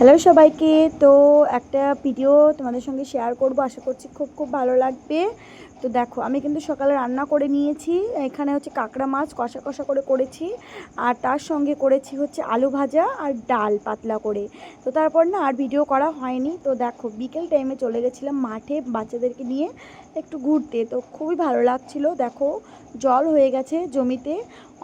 Hello সবাইকে। তো একটা ভিডিও তোমাদের সঙ্গে শেয়ার করব। আশা করছি খুব খুব ভালো লাগবে। তো দেখো, আমি কিন্তু সকালে রান্না করে নিয়েছি। এখানে হচ্ছে কাঁকড়া মাছ কষা কষা করে করেছি। আর তার সঙ্গে করেছি হচ্ছে আলু ভাজা আর ডাল পাতলা করে। তো তারপর না আর ভিডিও করা হয়নি। তো দেখো, বিকেল টাইমে চলে গেছিলাম মাঠে বাচ্চাদেরকে নিয়ে একটু ঘুরতে। তো খুবই ভালো লাগছিল। দেখো, জল হয়ে গেছে জমিতে।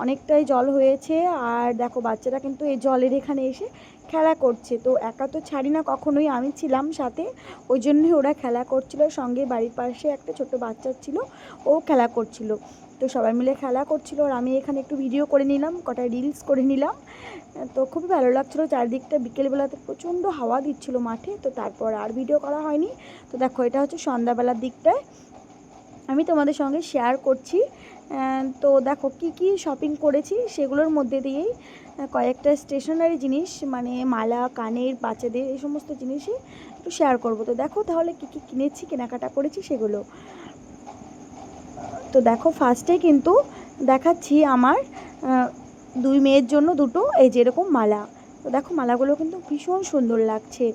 অনেকটাই জল হয়েছে। আর দেখো, বাচ্চারা কিন্তু এই জলের এখানে এসে খেলা করছে। তো একা তো ছাড়ি না, কখনোই আমি ছিলাম সাথে। ওই জন্যই ওরা খেলা করছিল। সঙ্গে বাড়ির পাশে একটা ছোট বাচ্চা ছিল, ও খেলা করছিল। তো সবাই মিলে খেলা করছিল আর আমি এখানে একটু ভিডিও করে নিলাম, কটা রিলস করে নিলাম। তো খুবই ভালো লাগছিল। চারদিকটা বিকেলবেলাতে প্রচণ্ড হাওয়া দিচ্ছিল মাঠে। তো তারপর আর ভিডিও করা হয়নি। তো দেখো, এটা হচ্ছে সন্ধ্যাবেলার দিকটায়। আমি তোমাদের সঙ্গে শেয়ার করছি। তো দেখো, কি কি শপিং করেছি সেগুলোর মধ্যে দিয়েই কয়েকটা স্টেশনারি জিনিস মানে মালা, কানের, বাচ্চাদের, এই সমস্ত জিনিসই একটু শেয়ার করব। তো দেখো তাহলে কি কি কিনেছি, কেনাকাটা করেছি সেগুলো। তো দেখো ফার্স্টে কিন্তু দেখাচ্ছি আমার দুই মেয়ের জন্য দুটো, এই যেরকম মালা। তো দেখো মালাগুলো কিন্তু ভীষণ সুন্দর লাগছে।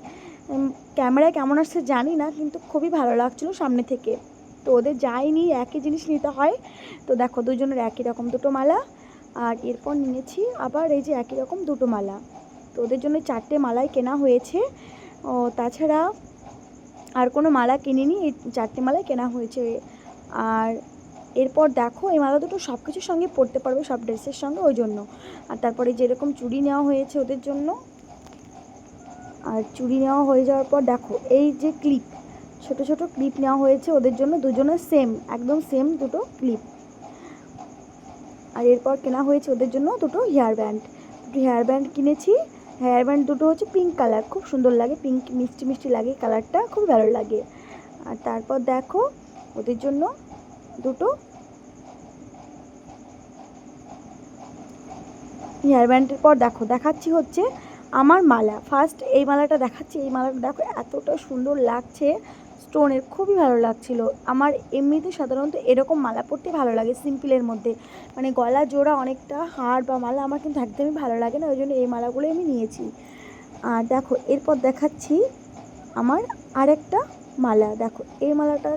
ক্যামেরায় কেমন আসছে জানি না, কিন্তু খুবই ভালো লাগছিল সামনে থেকে। তো ওদের যায়নি, একই জিনিস নিতে হয়। তো দেখো দুজনের একই রকম দুটো মালা। আর এরপর নিয়েছি আবার এই যে একই রকম দুটো মালা। তো ওদের জন্য চারটে মালাই কেনা হয়েছে। ও, তাছাড়া আর কোনো মালা কিনিনি, এই চারটে মালাই কেনা হয়েছে। আর এরপর দেখো এই মালা দুটো সব কিছুর সঙ্গে পরতে পারবে, সব ড্রেসের সঙ্গে ওই জন্য। আর তারপরে যেরকম চুড়ি নেওয়া হয়েছে ওদের জন্য। আর চুড়ি নেওয়া হয়ে যাওয়ার পর দেখো এই যে ক্লিপ ছোট ছোট ক্লিপ নেওয়া হয়েছে, ওদের জন্য দুজনের সেম একদম সেম দুটো ক্লিপ আর এরপর কেনা হয়েছে ওদের জন্য দুটো হেয়ার ব্যান্ড দুটো হেয়ার ব্যান্ড কিনেছি হেয়ার ব্যান্ড দুটো হচ্ছে পিঙ্ক কালার খুব সুন্দর লাগে পিঙ্ক মিষ্টি মিষ্টি লাগে কালারটা খুব ভালো লাগে. আর তারপর দেখো, ওদের জন্য দুটো হেয়ার ব্যান্ডের পর দেখো, দেখাচ্ছি হচ্ছে আমার মালা. ফার্স্ট এই মালাটা দেখাচ্ছি, এই মালাটা দেখো, এতটা সুন্দর লাগছে স্টোনের খুবই ভালো লাগছিল। আমার এমনিতে সাধারণত এরকম মালা পরতে ভালো লাগে সিম্পলের মধ্যে। মানে গলা জোড়া অনেকটা হার বা মালা আমার কিন্তু একদমই ভালো লাগে না, ওই জন্য এই মালাগুলো আমি নিয়েছি। আর দেখো, এরপর দেখাচ্ছি আমার আরেকটা মালা। দেখো, এই মালাটা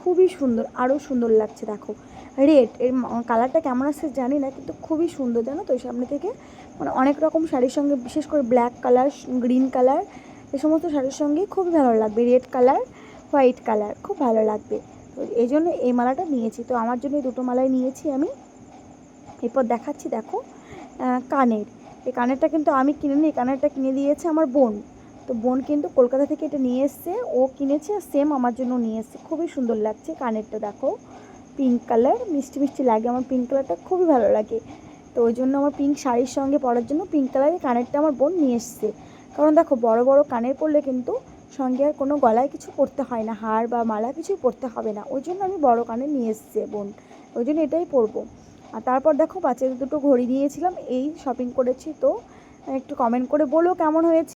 খুবই সুন্দর আরও সুন্দর লাগছে, দেখো। রেড, এর কালারটা কেমন আসছে জানি না, কিন্তু খুবই সুন্দর, জানো তো? সামনে থেকে মানে অনেক রকম শাড়ির সঙ্গে, বিশেষ করে ব্ল্যাক কালার, গ্রিন কালার, এ সমস্ত শাড়ির সঙ্গে খুবই ভালো লাগবে। রেড কালার হোয়াইট কালার, খুব ভালো লাগবে। তো এই জন্য এই মালাটা নিয়েছি। তো আমার জন্য দুটো মালাই নিয়েছি আমি। এরপর দেখাচ্ছি, দেখো কানের। এই কানেরটা কিন্তু আমি কিনে নিই কানেরটা কিনে দিয়েছে আমার বোন। তো বোন কিন্তু কলকাতা থেকে এটা নিয়ে এসছে, ও কিনেছে আর সেম আমার জন্য নিয়ে এসছে। খুবই সুন্দর লাগছে কানেরটা, দেখো। পিঙ্ক কালার মিষ্টি মিষ্টি লাগে আমার পিঙ্ক কালারটা খুবই ভালো লাগে। তো ওই জন্য আমার পিঙ্ক শাড়ির সঙ্গে পরার জন্য পিঙ্ক কালারের কানেরটা আমার বোন নিয়ে এসছে। কারণ দেখো, বড় বড় কানের পরলে কিন্তু সঙ্গে আর কোনো গলায় কিছু পরতে হয় না, হার বা মালা কিছুই পরতে হবে না। ওই জন্য আমি বড় কানে নিয়ে এসছি বোন। ওই জন্য এটাই পরবো। আর তারপর দেখো বাচ্চাদের দুটো ঘড়ি নিয়েছিলাম, এই শপিং করেছি তো। একটু কমেন্ট করে বলো কেমন হয়েছে?